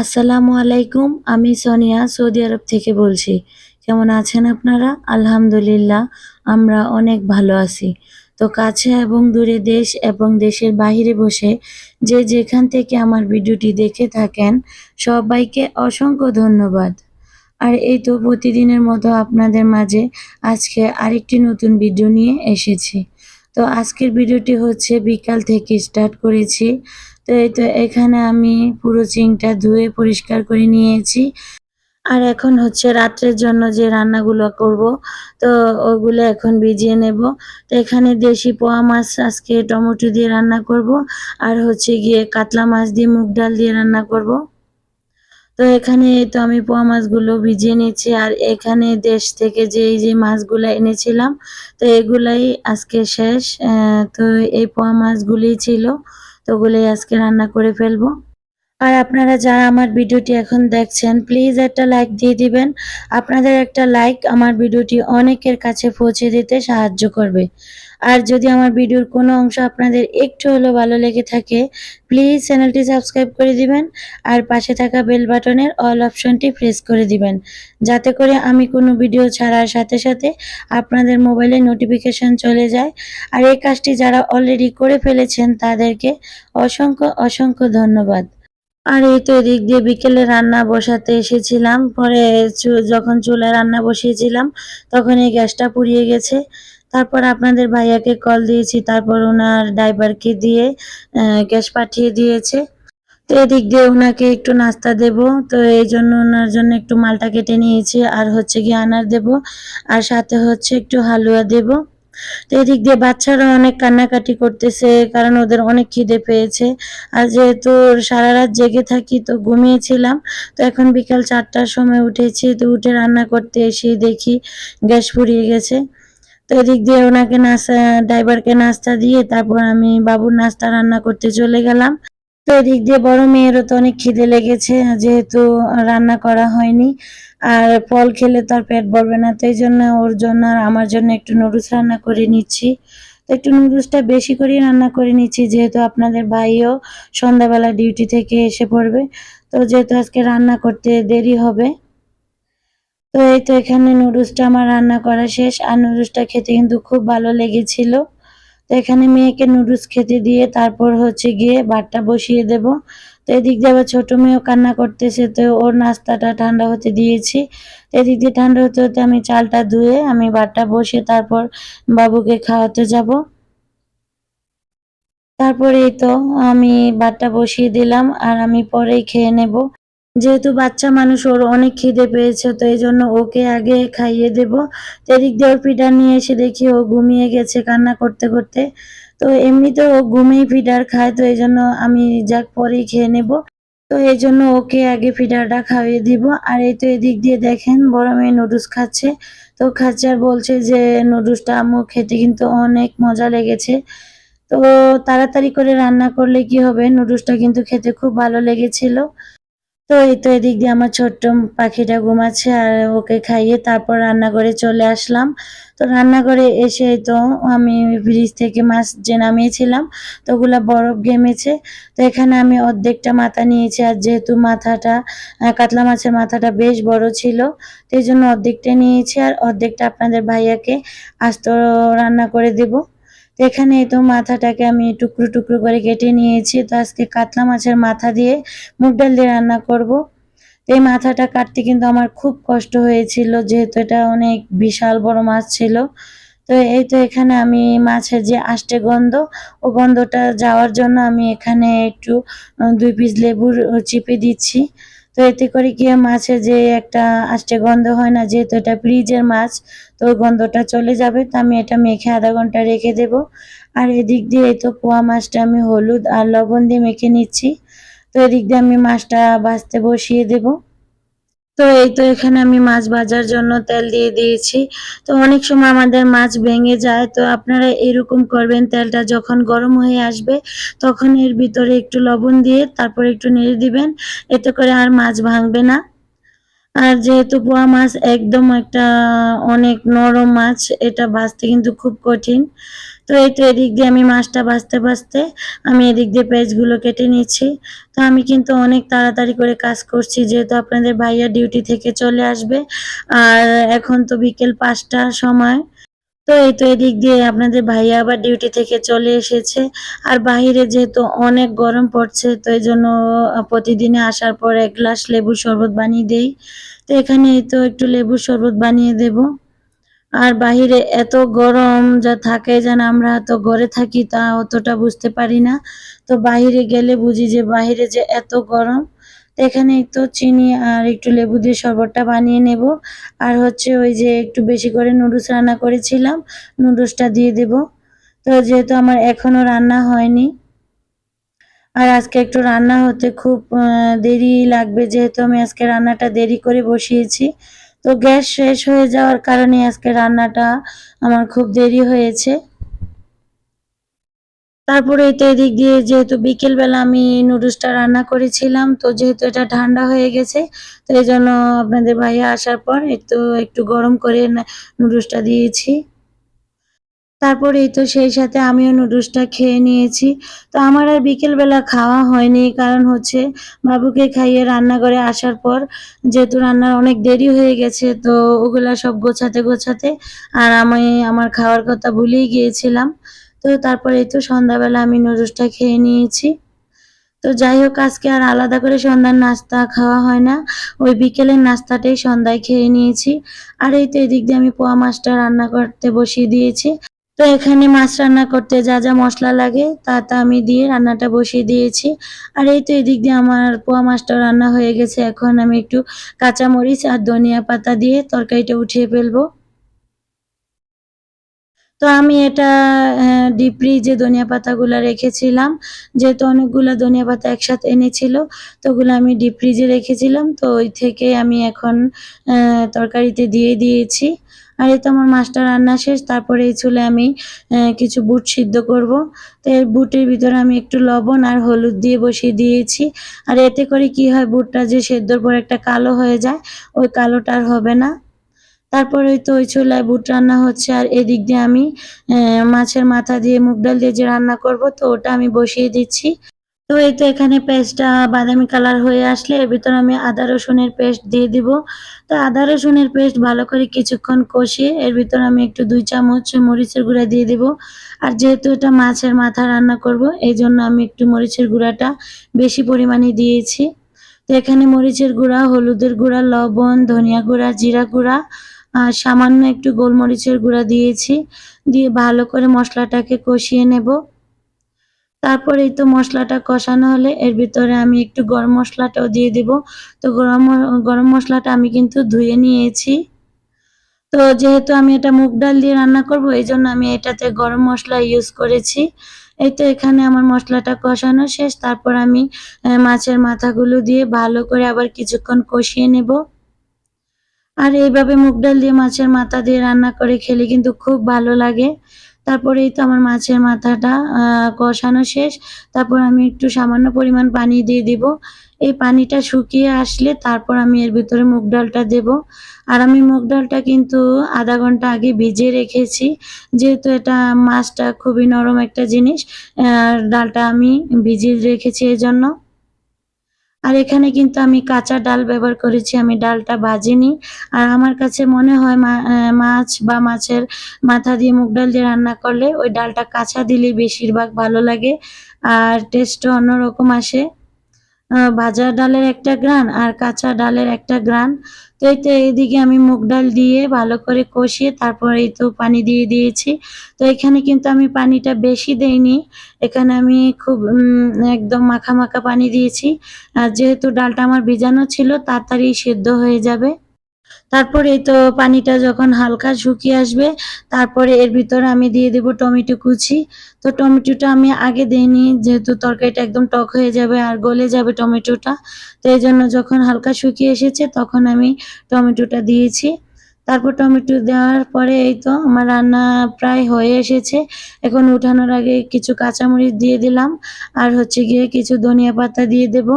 আসসালামু আলাইকুম, আমি সোনিয়া, সৌদি আরব থেকে বলছি। কেমন আছেন আপনারা? আলহামদুলিল্লাহ, আমরা অনেক ভালো আছি। তো কাছে এবং দূরে দেশ এবং দেশের বাইরে বসে যে যেখান থেকে আমার ভিডিওটি দেখে থাকেন, সবাইকে অসংখ্য ধন্যবাদ। আর এই তো প্রতিদিনের মতো আপনাদের মাঝে আজকে আরেকটি নতুন ভিডিও নিয়ে এসেছি। তো আজকের ভিডিওটি হচ্ছে বিকাল থেকে স্টার্ট করেছি। তো এই তো এখানে আমি পুরো চিংটা ধুয়ে পরিষ্কার করে নিয়েছি। আর এখন হচ্ছে রাত্রের জন্য যে রান্নাগুলো করব, তো ওগুলো এখন ভিজিয়ে নেব। তো এখানে দেশি পোয়া মাছ আজকে টমেটো দিয়ে রান্না করব, আর হচ্ছে গিয়ে কাতলা মাছ দিয়ে মুগ ডাল দিয়ে রান্না করব। তো এখানে তো আমি পোয়া মাছগুলো ভিজিয়ে নিয়েছি, আর এখানে দেশ থেকে যে এই যে মাছগুলো এনেছিলাম, তো এগুলাই আজকে শেষ। তো এই পোয়া মাছগুলি ছিল। তো ওগুলোই আজকে রান্না করে ফেলব। আর আপনারা যারা আমার ভিডিওটি এখন দেখছেন প্লিজ একটা লাইক দিয়ে দিবেন। আপনাদের একটা লাইক আমার ভিডিওটি অনেকের কাছে পৌঁছে দিতে সাহায্য করবে। আর যদি আমার ভিডিওর কোনো অংশ আপনাদের একটু হলেও ভালো লেগে থাকে প্লিজ চ্যানেলটি সাবস্ক্রাইব করে দিবেন আর পাশে থাকা বেল বাটনের অল অপশনটি প্রেস করে দিবেন। যাতে করে আমি কোনো ভিডিও ছাড়ার সাথে সাথে আপনাদের মোবাইলে নোটিফিকেশন চলে যায়। আর এই কাজটি যারা অলরেডি করে ফেলেছেন, তাদেরকে অসংখ্য অসংখ্য ধন্যবাদ। আর এই তো এদিক দিয়ে বিকেলে রান্না বসাতে এসেছিলাম। পরে যখন চুলায় রান্না বসিয়েছিলাম তখন এই গ্যাসটা পুড়িয়ে গেছে। তারপর আপনাদের ভাইয়াকে কল দিয়েছি, তারপর ওনার ড্রাইভারকে দিয়ে গ্যাস পাঠিয়ে দিয়েছে। তো এদিক দিয়ে ওনাকে একটু নাস্তা দেব। তো এই জন্য ওনার জন্য একটু মালটা কেটে নিয়েছি। আর হচ্ছে গিয়ে আনার দেব। আর সাথে হচ্ছে একটু হালুয়া দেব। তো এদিক দিয়ে বাচ্চারা অনেক কান্নাকাটি করতেছে, কারণ ওদের অনেক খিদে পেয়েছে। আর যেহেতু সারা রাত জেগে থাকি, তো ঘুমিয়েছিলাম। তো এখন বিকাল চারটার সময় উঠেছি, তো উঠে রান্না করতে এসে দেখি গ্যাস ফুরিয়ে গেছে। তো এদিক দিয়ে ওনাকে নাস্তা, ড্রাইভারকে নাস্তা দিয়ে তারপর আমি বাবুর নাস্তা রান্না করতে চলে গেলাম। তো এদিক দিয়ে বড় মেয়েরও তো অনেক খিদে লেগেছে, যেহেতু রান্না করা হয়নি। আর ফল খেলে তো আর পেট ভরবে না, তো এই জন্য ওর জন্য আর আমার জন্য একটু নুডলস রান্না করে নিচ্ছি। তো একটু নুডলসটা বেশি করে রান্না করে নিচ্ছি, যেহেতু আপনাদের ভাইও সন্ধ্যাবেলা ডিউটি থেকে এসে পড়বে। তো যেহেতু আজকে রান্না করতে দেরি হবে, তো এই তো এখানে নুডলসটা আমার রান্না করা শেষ। আর নুডলসটা খেতে কিন্তু খুব ভালো লেগেছিল। তো এখানে মেয়েকে নুডলস খেতে দিয়ে তারপর হচ্ছে গিয়ে ভাতটা বসিয়ে দেব। তো এদিক দিয়ে আবার ছোট মেয়েও কান্না করতেছে, তো ওর নাস্তাটা ঠান্ডা হতে দিয়েছি। তো এদিক দিয়ে ঠান্ডা হতে হতে আমি চালটা ধুয়ে আমি ভাতটা বসে তারপর বাবুকে খাওয়াতে যাব। তারপরে এই তো আমি ভাতটা বসিয়ে দিলাম আর আমি পরেই খেয়ে নেব। যেহেতু বাচ্চা মানুষ, ওর অনেক খিদে পেয়েছে, তো এই জন্য ওকে আগে খাইয়ে দেব। এদিক দিয়ে ওর ফিডার নিয়ে এসে দেখি ও ঘুমিয়ে গেছে কান্না করতে করতে। তো এমনিতে ও ঘুমেই ফিডার খায়, তো এই জন্য আমি যাক পরেই খেয়ে নেব। তো এই জন্য ওকে আগে ফিডারটা খাইয়ে দিব। আর এই তো এদিক দিয়ে দেখেন, বড় মেয়ে নুডলস খাচ্ছে। তো খাচ্ছে আর বলছে যে, নুডলসটা আম্মু খেতে কিন্তু অনেক মজা লেগেছে। তো তাড়াতাড়ি করে রান্না করলে কি হবে? নুডলসটা কিন্তু খেতে খুব ভালো লেগেছিল। তো এই তো এদিক দিয়ে আমার ছোট্ট পাখিটা ঘুমাচ্ছে আর ওকে খাইয়ে তারপর রান্নাঘরে চলে আসলাম। তো রান্নাঘরে এসে তো আমি ফ্রিজ থেকে মাছ যে নামিয়েছিলাম, তো ওগুলা বরফ গেমেছে তো এখানে আমি অর্ধেকটা মাথা নিয়েছি আর যেহেতু মাথাটা কাতলা মাছের মাথাটা বেশ বড় ছিল, তো এই জন্য অর্ধেকটা নিয়েছি আর অর্ধেকটা আপনাদের ভাইয়াকে আস্ত রান্না করে দেবো। এখানে তো মাথাটাকে আমি টুকরো টুকরো করে কেটে নিয়েছি। তো আজকে কাতলা মাছের মাথা দিয়ে মুগ ডাল দিয়ে রান্না করব। এই মাথাটা কাটতে কিন্তু আমার খুব কষ্ট হয়েছিল, যেহেতু এটা অনেক বিশাল বড় মাছ ছিল। তো এই তো এখানে আমি মাছের যে আষ্টে গন্ধ, ও গন্ধটা যাওয়ার জন্য আমি এখানে একটু দুই পিস লেবুর চিপে দিচ্ছি। তো এতে করে গিয়ে মাছের যে একটা আষ্টে গন্ধ হয় না, যেহেতু এটা ফ্রিজের মাছ, তো গন্ধটা চলে যাবে। তো আমি এটা মেখে আধা ঘণ্টা রেখে দেব। আর এদিক দিয়ে এই তো পোয়া মাছটা আমি হলুদ আর লবণ দিয়ে মেখে নিচ্ছি। তো এদিক দিয়ে আমি মাছটা ভাজতে বসিয়ে দেব। তো এই তো এখানে আমি মাছ ভাজার জন্য তেল দিয়ে দিয়েছি। তো অনেক সময় আমাদের মাছ ভেঙে যায়, তো আপনারা এরকম করবেন তেলটা যখন গরম হয়ে আসবে, তখন এর ভিতরে একটু লবণ দিয়ে তারপর একটু নেড়ে দিবেন, এতে করে আর মাছ ভাঙবে না। আর যেহেতু পোয়া মাছ একদম একটা অনেক নরম মাছ, এটা বাঁচতে কিন্তু খুব কঠিন। তো এই তো এদিক দিয়ে আমি মাছটা বাঁচতে বাঁচতে আমি এদিক দিয়ে পেঁয়াজগুলো কেটে নিচ্ছি। তো আমি কিন্তু অনেক তাড়াতাড়ি করে কাজ করছি, যেহেতু আপনাদের ভাইয়া ডিউটি থেকে চলে আসবে। আর এখন তো বিকেল পাঁচটার সময়। তো এই তো এদিক দিয়ে আপনাদের ভাইয়া আবার ডিউটি থেকে চলে এসেছে। আর বাহিরে যেহেতু অনেক গরম পড়ছে, তো এই জন্য প্রতিদিনে আসার পর এক গ্লাস লেবুর শরবত বানিয়ে দেই। তো এখানে এই তো একটু লেবুর শরবত বানিয়ে দেব। আর বাহিরে এত গরম যা থাকে যেন আমরা তো ঘরে থাকি তা অতটা বুঝতে পারি না। তো বাহিরে গেলে বুঝি যে বাহিরে যে এত গরম এখানে একটু চিনি আর একটু লেবু দিয়ে শরবতটা বানিয়ে নেব। আর হচ্ছে ওই যে একটু বেশি করে নুডলস রান্না করেছিলাম, নুডলসটা দিয়ে দেব। তো যেহেতু আমার এখনও রান্না হয়নি, আর আজকে একটু রান্না হতে খুব দেরি লাগবে যেহেতু আমি আজকে রান্নাটা দেরি করে বসিয়েছি। তো গ্যাস শেষ হয়ে যাওয়ার কারণে আজকে রান্নাটা আমার খুব দেরি হয়েছে। তারপরে তো এদিক দিয়ে যেহেতু বিকেলবেলা আমি নুডলসটা রান্না করেছিলাম, তো যেহেতু এটা ঠান্ডা হয়ে গেছে, তো এই জন্য আপনাদের ভাইয়া আসার পর একটু একটু গরম করে নুডলসটা দিয়েছি। তারপরে এই তো সেই সাথে আমিও নুডলসটা খেয়ে নিয়েছি। তো আমার আর বিকেলবেলা খাওয়া হয়নি, কারণ হচ্ছে বাবুকে খাইয়ে রান্না রান্নাঘরে আসার পর যেহেতু রান্নার অনেক দেরি হয়ে গেছে, তো ওগুলা সব গোছাতে গোছাতে আর আমি আমার খাওয়ার কথা ভুলেই গিয়েছিলাম। তো তারপরে তো সন্ধ্যাবেলা আমি নুডলসটা খেয়ে নিয়েছি। তো যাই হোক, আজকে আর আলাদা করে সন্ধ্যার নাস্তা খাওয়া হয় না। ওই বিকেলের নাস্তাটাই সন্ধ্যায় খেয়ে নিয়েছি। আর এই তো এদিক দিয়ে আমি পোয়া মাছটা রান্না করতে বসিয়ে দিয়েছি। তো এখানে মাছ রান্না করতে যা যা মশলা লাগে, তা তা আমি দিয়ে রান্নাটা বসিয়ে দিয়েছি। আর এই তো এদিক দিয়ে আমার পোয়া মাছটা রান্না হয়ে গেছে। এখন আমি একটু কাঁচামরিচ আর ধনিয়া পাতা দিয়ে তরকারিটা উঠিয়ে ফেলব। তো আমি এটা ডিপ ফ্রিজে ধনিয়া পাতাগুলো রেখেছিলাম, যেহেতু অনেকগুলো ধনিয়া পাতা একসাথে এনেছিল, তো ওগুলো আমি ডিপ ফ্রিজে রেখেছিলাম, তো ওই থেকে আমি এখন তরকারিতে দিয়ে দিয়েছি। আর এই তো আমার মাছটা রান্না শেষ, তারপরে এই চুলে আমি কিছু বুট সিদ্ধ করব। তো এর বুটের ভিতরে আমি একটু লবণ আর হলুদ দিয়ে বসিয়ে দিয়েছি। আর এতে করে কি হয়, বুটটা যে সেদ্ধর পর একটা কালো হয়ে যায়, ওই কালোটা আর হবে না। তারপরে ওই তো ওই চুলায় বুট রান্না হচ্ছে, আর এদিক দিয়ে আমি মাছের মাথা দিয়ে মুগ ডাল দিয়ে যে রান্না করব, তো ওটা আমি বসিয়ে দিচ্ছি। তো এই তো এখানে পেস্টটা বাদামি কালার হয়ে আসলে, এর ভিতর আমি আদা রসুনের পেস্ট দিয়ে দিব। তো আদা রসুনের পেস্ট ভালো করে কিছুক্ষণ কষিয়ে, এর ভিতর আমি একটু দুই চামচ মরিচের গুঁড়া দিয়ে দিব। আর যেহেতু এটা মাছের মাথা রান্না করব, এই জন্য আমি একটু মরিচের গুঁড়াটা বেশি পরিমাণে দিয়েছি। তো এখানে মরিচের গুঁড়া, হলুদের গুঁড়া, লবণ, ধনিয়া গুঁড়া, জিরা গুঁড়া আর সামান্য একটু গোলমরিচের গুঁড়া দিয়েছি, দিয়ে ভালো করে মশলাটাকে কষিয়ে নেব। তারপরে এই তো মশলাটা কষানো হলে এর ভিতরে আমি একটু গরম মশলাটাও দিয়ে দিব। তো গরম গরম মশলাটা আমি কিন্তু ধুয়ে নিয়েছি। তো যেহেতু আমি এটা মুগ ডাল দিয়ে রান্না করব, এই জন্য আমি এটাতে গরম মশলা ইউজ করেছি। এই তো এখানে আমার মশলাটা কষানো শেষ। তারপর আমি মাছের মাথাগুলো দিয়ে ভালো করে আবার কিছুক্ষণ কষিয়ে নেব। আর এইভাবে মুগ ডাল দিয়ে মাছের মাথা দিয়ে রান্না করে খেলে কিন্তু খুব ভালো লাগে। তারপরেই তো আমার মাছের মাথাটা কষানো শেষ। তারপর আমি একটু সামান্য পরিমাণ পানি দিয়ে দিব। এই পানিটা শুকিয়ে আসলে তারপর আমি এর ভিতরে মুগ ডালটা দেব। আর আমি মুগ ডালটা কিন্তু আধা ঘণ্টা আগে ভিজিয়ে রেখেছি। যেহেতু এটা মাছটা খুবই নরম একটা জিনিস ডালটা আমি ভিজিয়ে রেখেছি এই জন্য আর এখানে কিন্তু আমি কাঁচা ডাল ব্যবহার করেছি, আমি ডালটা বাজিনি আর আমার কাছে মনে হয় মাছ বা মাছের মাথা দিয়ে মুগ ডাল দিয়ে রান্না করলে ওই ডালটা কাঁচা দিলেই বেশিরভাগ ভালো লাগে। আর টেস্টও অন্যরকম আসে। ভাজা ডালের একটা গ্রান আর কাঁচা ডালের একটা গ্রান। তো এই তো এইদিকে আমি মুগ ডাল দিয়ে ভালো করে কষিয়ে তারপর এই তো পানি দিয়ে দিয়েছি। তো এখানে কিন্তু আমি পানিটা বেশি দেইনি। এখানে আমি খুব একদম মাখা মাখা পানি দিয়েছি। আর যেহেতু ডালটা আমার ভিজানো ছিল, তাড়াতাড়ি সেদ্ধ হয়ে যাবে। তারপরে এই তো পানিটা যখন হালকা শুকিয়ে আসবে, তারপরে এর ভিতরে আমি দিয়ে দেব টমেটো কুচি। তো টমেটোটা আমি আগে দিইনি, যেহেতু তরকারিটা একদম টক হয়ে যাবে আর গলে যাবে টমেটোটা। তো এই জন্য যখন হালকা শুকিয়ে এসেছে, তখন আমি টমেটোটা দিয়েছি। তারপর টমেটো দেওয়ার পরে এই তো আমার রান্না প্রায় হয়ে এসেছে। এখন উঠানোর আগে কিছু কাঁচামরিচ দিয়ে দিলাম, আর হচ্ছে গিয়ে কিছু ধনিয়া পাতা দিয়ে দেবো।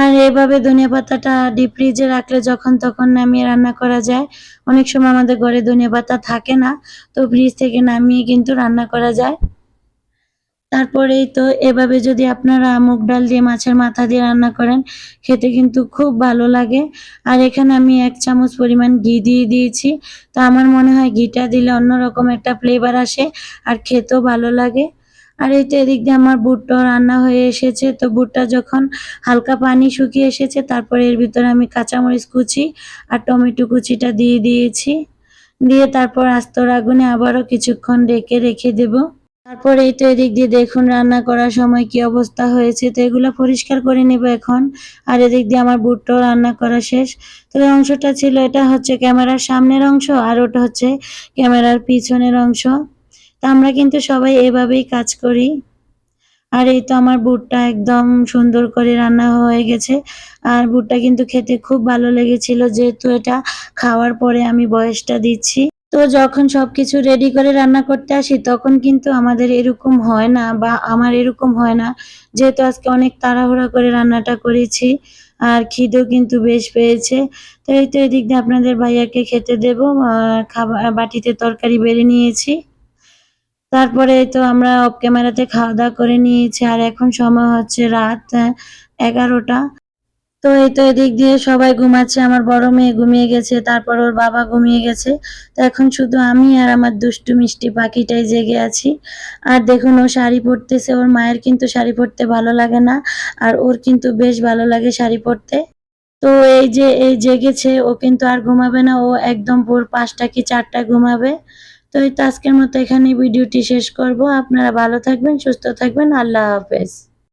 আর এভাবে ধনিয়া পাতাটা ডিপ ফ্রিজে রাখলে যখন তখন নামিয়ে রান্না করা যায়, অনেক সময় আমাদের ঘরে ধনিয়া পাতা থাকে না, তো ফ্রিজ থেকে নামিয়ে কিন্তু রান্না করা যায়। তারপরেই তো এভাবে যদি আপনারা মুগ ডাল দিয়ে মাছের মাথা দিয়ে রান্না করেন, খেতে কিন্তু খুব ভালো লাগে। আর এখানে আমি এক চামচ পরিমাণ ঘি দিয়ে দিয়েছি। তো আমার মনে হয় ঘিটা দিলে অন্যরকম একটা ফ্লেভার আসে আর খেতেও ভালো লাগে। আর এই তো এদিক দিয়ে আমার বুটটাও রান্না হয়ে এসেছে, তো বুটটা যখন হালকা পানি শুকিয়ে এসেছে, তারপরে এর ভিতরে আমি কাঁচামরিচ কুচি আর টমেটো কুচিটা দিয়ে দিয়েছি। দিয়ে তারপর আস্তর আগুনে আবারও কিছুক্ষণ রেখে রেখে দেবো। তারপরে এই তো এদিক দিয়ে দেখুন রান্না করার সময় কি অবস্থা হয়েছে, তো এগুলো পরিষ্কার করে নেব এখন। আর এদিক দিয়ে আমার বুটটাও রান্না করা শেষ। তো এই অংশটা ছিল এটা হচ্ছে ক্যামেরার সামনের অংশ আর ওটা হচ্ছে ক্যামেরার পিছনের অংশ। আমরা কিন্তু সবাই এভাবেই কাজ করি। আর এই তো আমার বুটটা একদম সুন্দর করে রান্না হয়ে গেছে। আর বুটটা কিন্তু খেতে খুব ভালো লেগেছিল, যেহেতু এটা খাওয়ার পরে আমি বয়সটা দিচ্ছি। তো যখন সবকিছু রেডি করে রান্না করতে আসি, তখন কিন্তু আমাদের এরকম হয় না বা আমার এরকম হয় না, যেহেতু আজকে অনেক তাড়াহুড়া করে রান্নাটা করেছি আর খিদেও কিন্তু বেশ পেয়েছে। তো এই তো এদিক দিয়ে আপনাদের ভাইয়াকে খেতে দেব খাবার বাটিতে তরকারি বেড়ে নিয়েছি। তারপরে তো আমরা অফ ক্যামেরাতে খাওয়া দাওয়া করে নিয়েছি, আর এখন সময় হচ্ছে রাত এগারোটা। তো এই তো এদিক দিয়ে সবাই ঘুমাচ্ছে, আমার বড় মেয়ে ঘুমিয়ে গেছে, তারপর ওর বাবা ঘুমিয়ে গেছে। তো এখন শুধু আমি আর আমার দুষ্টু মিষ্টি পাখিটাই জেগে আছি। আর দেখুন, ও শাড়ি পরতেছে, ওর মায়ের কিন্তু শাড়ি পরতে ভালো লাগে না, আর ওর কিন্তু বেশ ভালো লাগে শাড়ি পরতে। তো এই যে, এই জেগেছে, ও কিন্তু আর ঘুমাবে না, ও একদম ভোর পাঁচটা কি চারটা ঘুমাবে। তো এই আজকের মতো এখানে ভিডিওটি শেষ করব। আপনারা ভালো থাকবেন, সুস্থ থাকবেন। আল্লাহ হাফেজ।